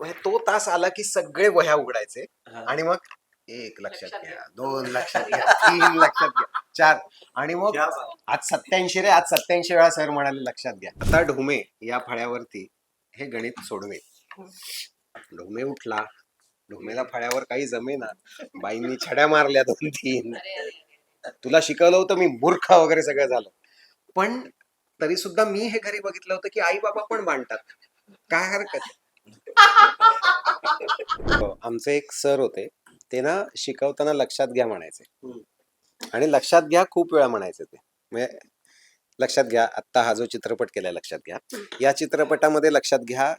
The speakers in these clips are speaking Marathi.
म्हणजे तो तास आला की सगळे वह्या उघडायचे. आणि मग एक लक्षात घ्या. दोन लक्षात घ्या तीन लक्षात घ्या चार आणि मग. आज सत्याऐंशी रे आज सत्याऐंशी वेळा सर म्हणाले लक्षात घ्या आता ढोमे या फळ्यावरती हे गणित सोडवे ढोमे उठला ढोमेला फळ्यावर काही जमेना बाईंनी छड्या मारल्या दोन तीन. तुला शिकवलं होतं मी मूर्ख वगैरे सगळं झालं पण तरी सुद्धा मी हे घरी बघितलं होतं की आई बाबा पण बांधतात काय हरकत आमचे एक सर होते. ते ना शिकवताना लक्षात घ्या म्हणायचे. आणि लक्षात घ्या खूप वेळा म्हणायचे ते. म्हणजे लक्षात घ्या आत्ता हा जो चित्रपट केलाय लक्षात घ्या. या चित्रपटामध्ये लक्षात घ्या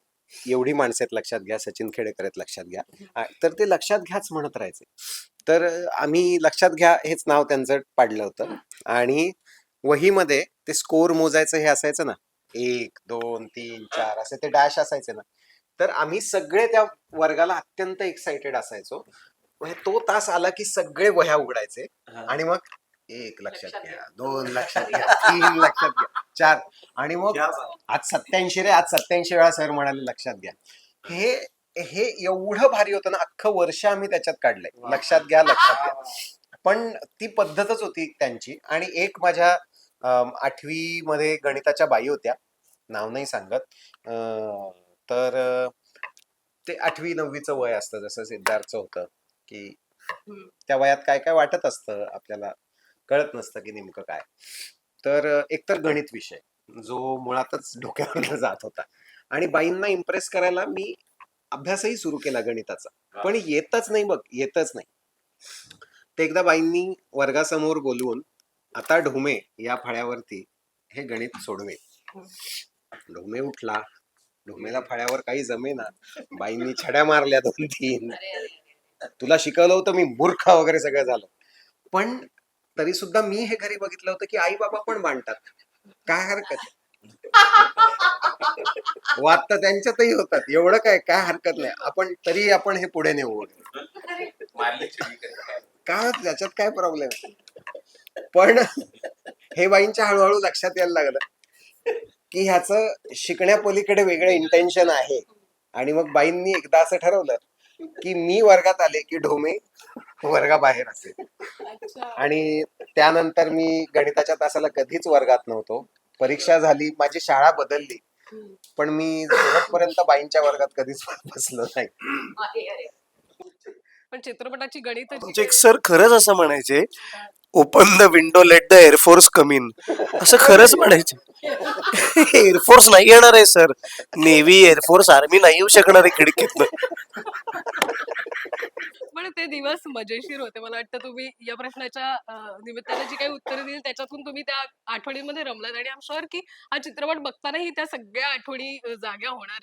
एवढी माणसं आहेत लक्षात घ्या सचिन खेडेकर आहेत लक्षात घ्या. तर ते लक्षात घ्याच म्हणत राहायचे. तर आम्ही लक्षात घ्या हेच नाव त्यांचं पाडलं होतं. आणि वहीमध्ये ते स्कोर मोजायचं हे असायचं ना. एक दोन तीन चार असे ते डॅश असायचे ना. तर आम्ही सगळे त्या वर्गाला अत्यंत एक्साइटेड असायचो. म्हणजे तो तास आला की सगळे वह्या उघडायचे. आणि मग एक लक्षात घ्या. दोन लक्षात घ्या तीन लक्षात घ्या चार. आणि मग. आज सत्याऐंशी रे आज सत्याऐंशी वेळा सर म्हणाले लक्षात घ्या. हे. हे एवढं भारी होतं ना अख्खं वर्ष आम्ही त्याच्यात काढलंय. लक्षात घ्या लक्षात घ्या. पण ती पद्धतच होती त्यांची. आणि एक माझ्या आठवी मध्ये गणिताच्या बाई होत्या. नाव नाही सांगत. अं, तर ते आठवी नववीचं वय असतं जसं सिद्धार्थचं होतं की. त्या वयात काय काय वाटत असतं आपल्याला कळत नसतं की नेमकं काय. तर एकतर गणित विषय जो मुळातच डोक्यावर जात होता. आणि बाईंना इम्प्रेस करायला मी अभ्यासही सुरू केला गणिताचा. पण येतच नाही बघ येतच नाही. ते एकदा बाईंनी वर्गासमोर बोलवून आता ढोमे या फळ्यावरती हे गणित सोडवे ढोमे उठला ढोमेला फळ्यावर काही जमेना. बाईंनी छड्या मारल्या दोन तीन. तुला शिकवलं होतं मी मूर्ख वगैरे सगळं झालं. पण तरी सुद्धा मी हे घरी बघितलं होतं की आई बाबा पण बांधतात काय हरकत? आहे? वाद तर त्यांच्यातही होतात. एवढं काय काय हरकत नाही. आपण तरी आपण हे पुढे नेऊ. काय त्याच्यात काय प्रॉब्लेम पण हे बाईंच्या हळूहळू लक्षात यायला लागलं. की ह्याचं शिकण्यापलीकडे वेगळं इंटेन्शन आहे. आणि मग बाईंनी एकदा असं ठरवलं की मी वर्गात आले की ढोमे वर्गाबाहेर असेल. आणि त्यानंतर मी गणिताच्या तासाला कधीच वर्गात नव्हतो. परीक्षा झाली माझी शाळा बदलली. पण मी शेवटपर्यंत बाईंच्या वर्गात कधीच बसलो नाही. पण चित्रपटाची गणित एक सर खरंच असं म्हणायचे open the window let the air force come in असं खरंच म्हणायचे. एअरफोर्स नाही येणार आहे सर नेव्ही एअरफोर्स आर्मी नाही येऊ शकणार आहे खिडकीत पण ते दिवस मजेशीर होते. मला वाटतं तुम्ही या प्रश्नाच्या अं, निमित्ताने जी काही उत्तरं दिली त्याच्यातून तुम्ही त्या आठवडीमध्ये रमलात. आणि आम शुअर की हा चित्रपट बघतानाही त्या सगळ्या आठवणी अं, जाग्या होणार आहेत.